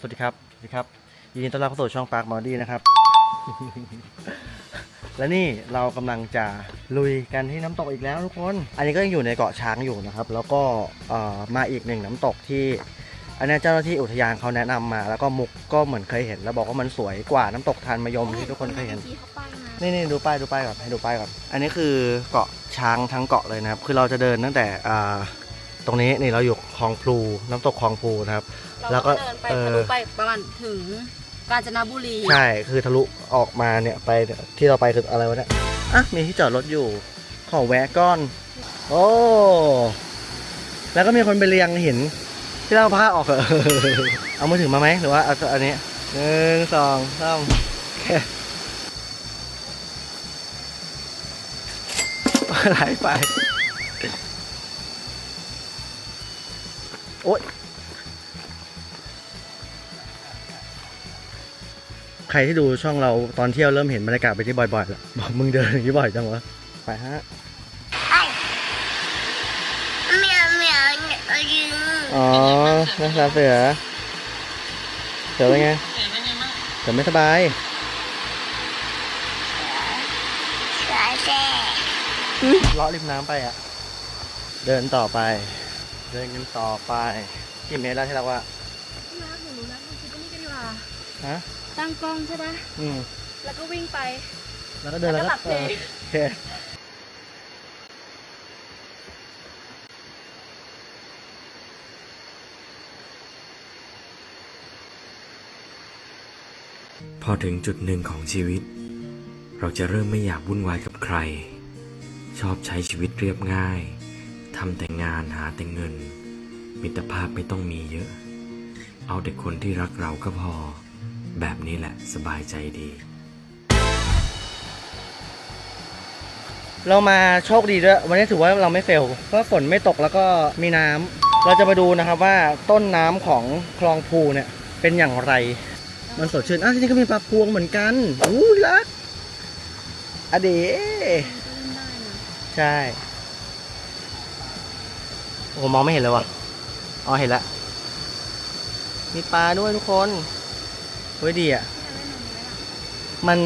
สวัสดีครับ สวัสดีครับ ยินดีต้อนรับเข้าสู่ช่องปาร์คมอดี้นะครับ และนี่เรากำลังจะลุยกันที่น้ำตกอีกแล้วทุกคน อันนี้ก็ยังอยู่ในเกาะช้างอยู่นะครับ แล้วก็เอ่อมาอีกหนึ่งน้ำตกที่ อันนี้เจ้าหน้าที่อุทยานเขาแนะนำมา แล้วก็มุกก็เหมือนเคยเห็น แล้วบอกว่ามันสวยกว่าน้ำตกทานมะยมที่ทุกคนเคยเห็น ที่เขาป้ายมานี่นี่ดูป้ายดูป้ายก่อนให้ดูป้ายก่อน อันนี้คือเกาะช้างทั้งเกาะเลยนะครับ คือเราจะเดินตั้งแต่อ่าต รงนี้นี่เราอยู่คลองพลูน้ำตกคลองพลูนะครับ แล้เราวก็ก็เดินไปเออ ทะลุไปประมาณถึงกาญจนบุรี ใช่คือทะลุออกมาเนี่ยไปที่เราไปคืออะไรวะเนี่ยอะมีที่จอดรถอยู่ ขอแวะก้อน โอ้แล้วก็มีคนไปเรียงหินที่เราผ้าออกเหรอ เอามือถือมาไหมหรือว่าเอาอันนี้หนึ่งสองสามโอเคไหลไป โอ๊ยใครที่ดูช่องเราตอนเที่ยวเริ่มเห็นบรรยากาศไปที่บ่อยๆแล้วบอกมึงเดินอย่างนี้บ่อยจังวะ ไปฮะเหมียวเหมียวยืนอ๋อนักษาเสือ เสือเป็นไง เสือไม่สบาย เสือแซ่เลาะริมน้ำไปอะ เดินต่อไป เดินกันต่อไปกี่เมตรแล้วที่เราว่าพี่รักหนูรู้แล้วเราคิดว่านี่กันดีกว่าฮะตั้งกล้องใช่ปะอืมแล้วก็วิ่งไป แล้วก็เดินแล้วแล้วก็ก็ตัดเพลงเออโอเคพอถึงจุดหนึ่งของชีวิต เราจะเริ่มไม่อยากวุ่นวายกับใคร ชอบใช้ชีวิตเรียบง่าย ทำแต่งานหาแต่เงิน มิตรภาพไม่ต้องมีเยอะ เอาแต่คนที่รักเราก็พอ แบบนี้แหละสบายใจดี เรามาโชคดีด้วย วันนี้ถือว่าเราไม่เฟล เพราะฝนไม่ตกแล้วก็มีน้ำ เราจะมาดูนะครับว่าต้นน้ำของคลองพูเนี่ยเป็นอย่างไร มันสดชื่นอะที่นี่ก็มีปลาพวงเหมือนกัน อู้รักอเดเล่นได้นะใช่ อ้โหมองไม่เห็นเลยว่ะ อ๋อเห็นแล้ว มีปลาด้วยทุกคนเฮ้ยดีอะ มัน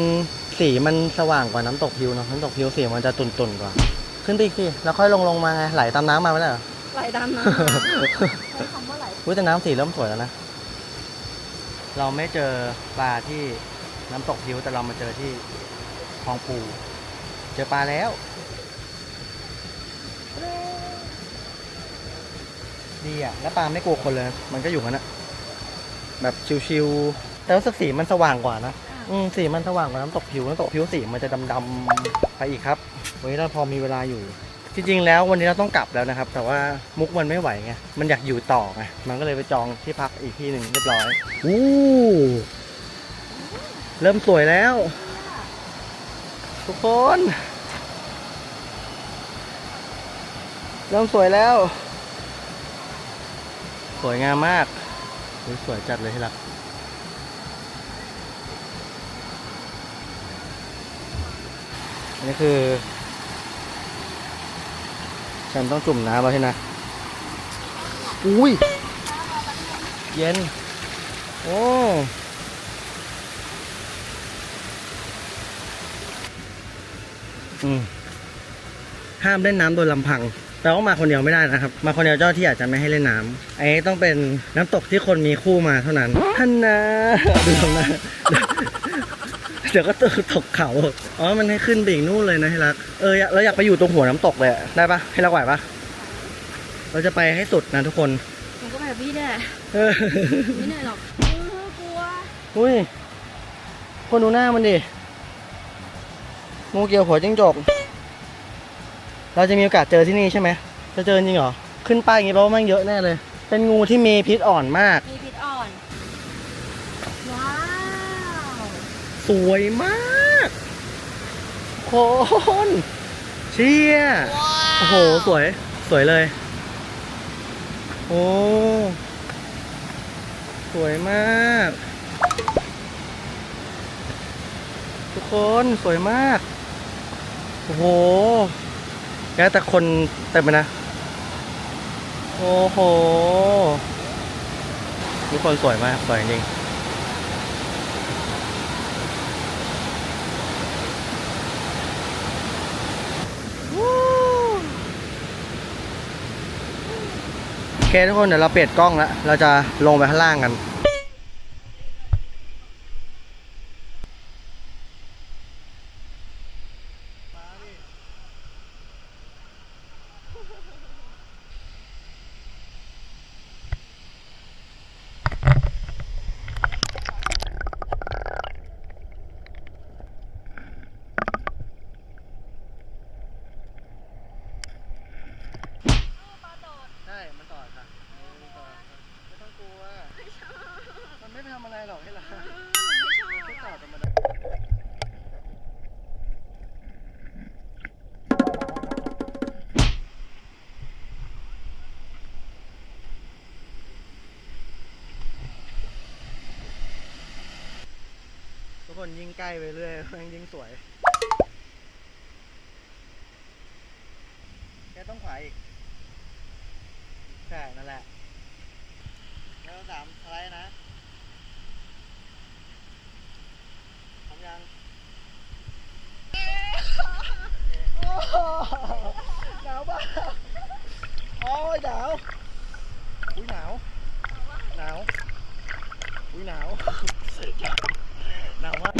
สีมันสว่างกว่าน้ำตกพิวเนอะน้ำตกพิวสีมันจะตุ่นๆกว่า ขึ้นไปอีกสิแล้วค่อยลงลงมาไงไหลตามน้ำมาไม่ได้เหรอ ไหลตามน้ำมาใช้คำว่าไหลอุ้ยแต่น้ำสีเริ่มสวยแล้วนะ เราไม่เจอปลาที่น้ำตกพิวแต่เรามาเจอที่คลองปู เจอปลาแล้ว ดีอะ แล้วปลาไม่กลัวคนเลย มันก็อยู่กันอะแบบชิวๆแต่รู้สึกสีมันสว่างกว่านะ อืมสีมันสว่างกว่าน้ำตกผิวน้ำตกผิวสีมันจะดำๆไปอีกครับ วันนี้เราพอมีเวลาอยู่ จริงๆแล้ววันนี้เราต้องกลับแล้วนะครับ แต่ว่ามุกมันไม่ไหวไง มันอยากอยู่ต่อไง มันก็เลยไปจองที่พักอีกที่หนึ่งเรียบร้อย อู้เริ่มสวยแล้ว ทุกคน เริ่มสวยแล้วส วยงามมากอุ๊ยสวยจัดเลยที่รักอันนี้คือ ฉันต้องจุ่มน้ำแล้วใช่ไหมอุ้ย เย็น โอ้อืมห้ามเล่นน้ำโดยลำพัง แต่ว่ามาคนเดียวไม่ได้นะครับ มาคนเดียวเจ้าที่อาจจะไม่ให้เล่นน้ำไอ้ต้องเป็นน้ำตกที่คนมีคู่มาเท่านั้นท่านนะดูตรงหน้าเดี๋ยวก็ตกตกเขาอ๋อมันให้ขึ้นไปอีกนู่นเลยนะที่รักเออเราอยากไปอยู่ตรงหัวน้ำตกเลยอะได้ปะให้รักไหวปะเราจะไปให้สุดนะทุกคนหนูก็แบบพี่แน่เออไม่เหนื่อยหรอกเออกลัวอุ้ยคนดูหน้ามันดิงูเกี่ยวหัวจิ้งจก เราจะมีโอกาสเจอที่นี่ใช่ไหมจะเจอจริงเหรอ ขึ้นป้ายอย่างนี้แปลว่ามันเยอะแน่เลย เป็นงูที่มีพิษอ่อนมาก มีพิษอ่อน ว้าว สวยมากคนเชี่ยโอ้โห สวย สวยเลย โอ้ สวยมาก ทุกคน สวยมาก โอ้โห แกแต่คนเต็มไปนะ โอ้โหนทุกคนสวยมาก สวยจริงโอเคทุกคนเดี๋ยวเราเปลี่ยนกล้องแล้ว เราจะลงไปข้างล่างกัน ใช่ มันต่อค่ะไม่ต้องกลัว มันไม่ไป ทำอะไรหรอกให้เราแค่ต่อธรรมดาทุกคนยิ่งใกล้ไปเรื่อยม่งยิ่งสวย แค่ต้องขวาอีก ใช่ นั่นแหละแล้วสามอะไรนะ ทำยังโอ้โหหนาวป่ะโอ้ยหนาว อุ้ยหนาว หนาว อุ้ยหนาว หนาวมาก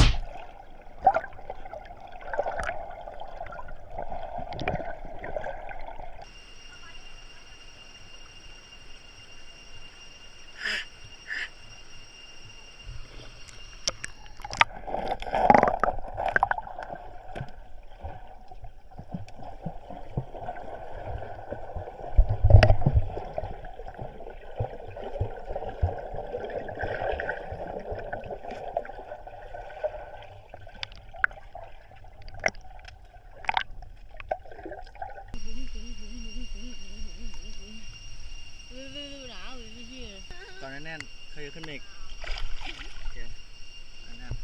ตอน แน่นๆเคยขึ้นมาอีกโอเคแน่นๆ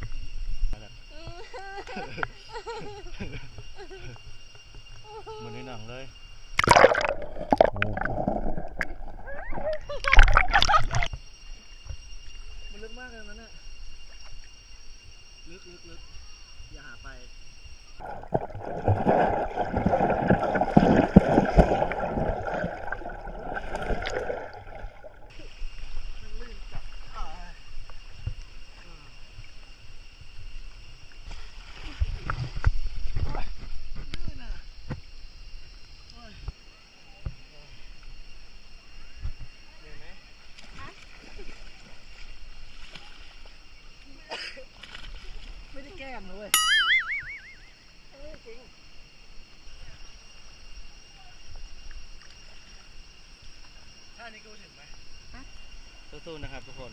เหมือนในหนังเลย มันลึกมากเลยนะเนี่ยลึกลึกลึกอย่าหาไป มันลื่นจับอ่าอืมโอ๊ยลื่นอะโอ๊ยเหนื่อยไหมไม่ ได้แกล้งนะเลยเออจริงท่านี้กูถึงไหมสู้ๆนะครับทุกคน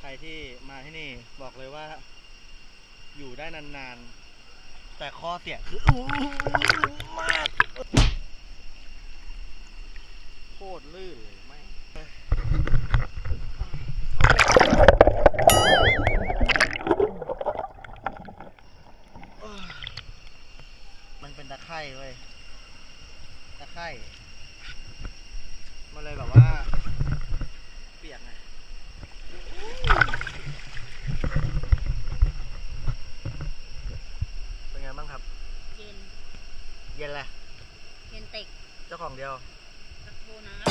ใครที่มาที่นี่บอกเลยว่า อยู่ได้นานๆ แต่ข้อเสียคืออู้มาก โคตรลื่นเลยไม่งมันเป็นตะไคร่เว้ย ตะไคร่ มันเลยแบบว่า เปียกไงเป็นไงบ้างครับ เย็น เย็นแหละ เย็นเต็ก เจ้าของเดียว ตะโกน้ำ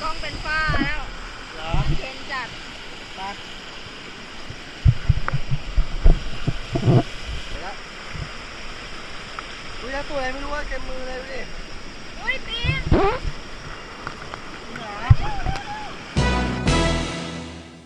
กล้อง เป็นฝ้าแล้วเหรอเย็นจัดมาไปแล้วอุ้ยแล้วตัวอะไรไม่รู้ว่าเต็มมือเลยดูดิ